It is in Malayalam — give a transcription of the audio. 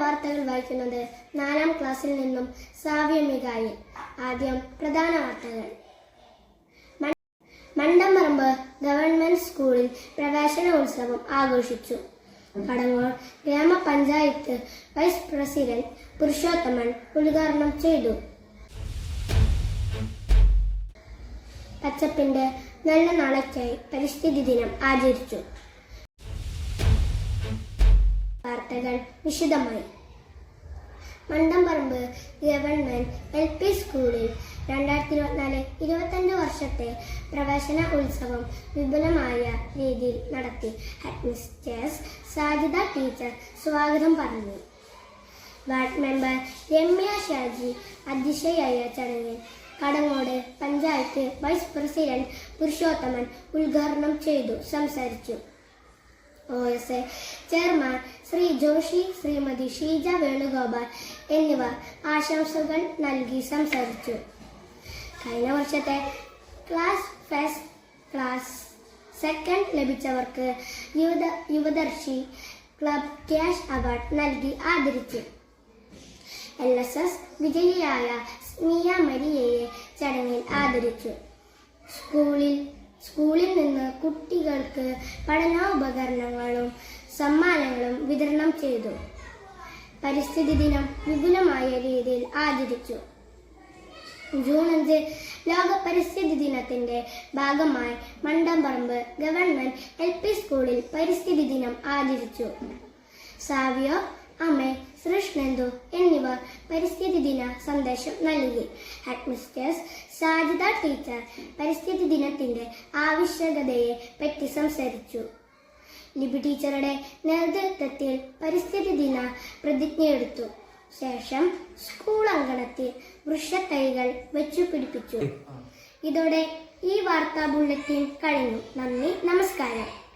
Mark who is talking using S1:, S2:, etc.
S1: വാർത്തകൾ വായിക്കുന്നത് നാലാം ക്ലാസ്സിൽ നിന്നും സാവ്യ മികായി. ആദ്യം പ്രധാന വാർത്തകൾ. മണ്ടംപറമ്പ് ഗവൺമെന്റ് സ്കൂളിൽ പ്രവേശനോത്സവം ആഘോഷിച്ചു. കടങ്ങോൾ ഗ്രാമപഞ്ചായത്ത് വൈസ് പ്രസിഡന്റ് പുരുഷോത്തമൻ ഉദ്ഘാടനം ചെയ്തു. പച്ചപ്പിന്റെ നല്ല നാളേക്കായി പരിസ്ഥിതി ദിനം ആചരിച്ചു. വാർത്തകൾ വിശദമായി. മണ്ടമ്പറമ്പ് ഗവൺമെന്റ് എൽ പി സ്കൂളിൽ രണ്ടായിരത്തി ഇരുപത്തിനാല് ഇരുപത്തഞ്ച് വർഷത്തെ പ്രവേശന ഉത്സവം വിപുലമായ രീതിയിൽ നടത്തി. ഹെഡ്മിസ്റ്റേഴ്സ് സാജിത ടീച്ചർ സ്വാഗതം പറഞ്ഞു. വാർഡ് മെമ്പർ രമ്യ ഷാജി അധ്യക്ഷയായ ചടങ്ങിൽ കടങ്ങോട് പഞ്ചായത്ത് വൈസ് പ്രസിഡന്റ് പുരുഷോത്തമൻ ഉദ്ഘാടനം ചെയ്തു. സംസാരിച്ചു. O S A chairman Shri Joshi Shrimati Sheeja Venugopal എന്നിവർ ആശംസകൾ നൽകി സംസാരിച്ചു. കഴിഞ്ഞ വർഷത്തെ class first class second ലഭിച്ചവർക്ക് Yuvatha Yuvadarshi club cash award നൽകി ആദരിച്ചു. എൽ എസ് എസ് വിജയിയായ സ്മിയ മരിയയെ ചടങ്ങിൽ ആദരിച്ചു. സ്കൂളിൽ സ്കൂളിൽ നിന്ന് കുട്ടികൾക്ക് പഠനോപകരണങ്ങളും സമ്മാനങ്ങളും വിതരണം ചെയ്തു. പരിസ്ഥിതി ദിനം വിപുലമായ രീതിയിൽ ആചരിച്ചു. ജൂൺ അഞ്ച് ലോക പരിസ്ഥിതി ദിനത്തിന്റെ ഭാഗമായി മണ്ടമ്പറമ്പ് ഗവൺമെന്റ് എൽ പി സ്കൂളിൽ പരിസ്ഥിതി ദിനം ആചരിച്ചു. സാവിയോ അമ്മ സൃഷ്ണന്തു എന്നിവർ പരിസ്ഥിതി ദിന സന്ദേശം നൽകി. ഹെഡ്മിസ്റ്റേഴ്സ് സാജിത ടീച്ചർ പരിസ്ഥിതി ദിനത്തിന്റെ ആവശ്യകതയെ പറ്റി സംസാരിച്ചു. ലിബി ടീച്ചറുടെ നേതൃത്വത്തിൽ പരിസ്ഥിതി ദിന പ്രതിജ്ഞയെടുത്തു. ശേഷം സ്കൂൾ അങ്കണത്തിൽ വൃക്ഷത്തൈകൾ വെച്ചു പിടിപ്പിച്ചു. ഇതോടെ ഈ വാർത്താ ബുള്ളറ്റിൻ കഴിഞ്ഞു. നന്ദി നമസ്കാരം.